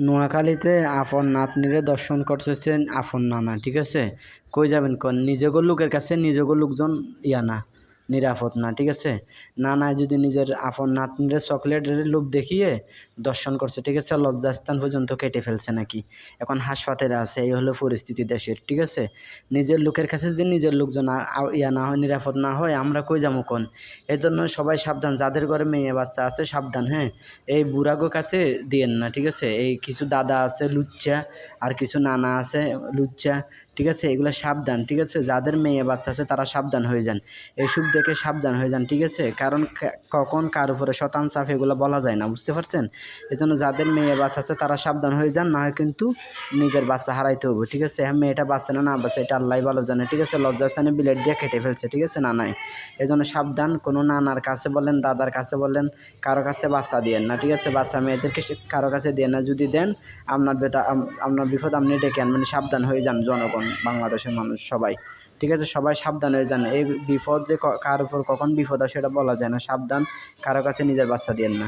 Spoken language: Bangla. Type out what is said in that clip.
নোয়াখালীতে আপন নাতনিরে দর্শন করতেছেন আপন নানা, ঠিক আছে? কই যাবেন কন? নিজেগো লোকের কাছে নিজেগো লোকজন ইয়া না। নিরাপদ না, ঠিক আছে? নানায় যদি নিজের আপন নাতনিরে চকলেটের লোভ দেখিয়ে দর্শন করছে, ঠিক আছে? লজ্জাস্থান পর্যন্ত কেটে ফেলছে নাকি? এখন হাসপাতালে আছে, এই হলো পরিস্থিতি দেশের, ঠিক আছে? নিজের লোকের কাছে যদি নিজের লোকজন ইয়া না হয়, নিরাপদ না হয়, আমরা কই যাব কোন? এই জন্য সবাই সাবধান, যাদের ঘরে মেয়ে বাচ্চা আছে সাবধান হ্যাঁ? এই বুড়াগো কাছে দিয়েন না, ঠিক আছে? এই কিছু দাদা আছে, লুচ্চা, আর কিছু নানা আছে, লুচ্চা, ঠিক আছে? এগুলো সাবধান, ঠিক আছে? যাদের মেয়ে বাচ্চা আছে, তারা সাবধান হয়ে যান। এইসব দেখে সাবধান হয়ে যান, ঠিক আছে? কারণ কখন কার উপরে শতান চাপ এগুলো বলা যায় না, বুঝতে পারছেন? এই জন্য যাদের মেয়ে বাচ্চা আছে তারা সাবধান হয়ে যান না হয় কিন্তু নিজের বাচ্চা হারাইতে হবে ঠিক আছে? হ্যাঁ মেয়েটা বাচ্চা না না বাচ্চা, এটা আল্লাহ ভালো জানে, ঠিক আছে? লজ্জাস্থানে বিলেট দিয়ে কেটে ফেলছে, ঠিক আছে? না, নাই। এই জন্য সাবধান, কোনো নানার কাছে বলেন, দাদার কাছে বলেন, কারও কাছে বাচ্চা দিয়েন না, ঠিক আছে? বাচ্চা মেয়েদেরকে কারও কাছে দেন না, যদি দেন আপনার বেটা আপনার বিপদ আপনি ডেকে আনবেন, সাবধান হয়ে যান জনগণ, বাংলাদেশের মানুষ সবাই। ঠিক আছে, সবাই সাবধান হয়ে যান। এই বিপদ যে কার উপর কখন বিপদ আসে সেটা বলা যায় না। সাবধান, কারও কাছে নিজের বাচ্চা দিয়েন না।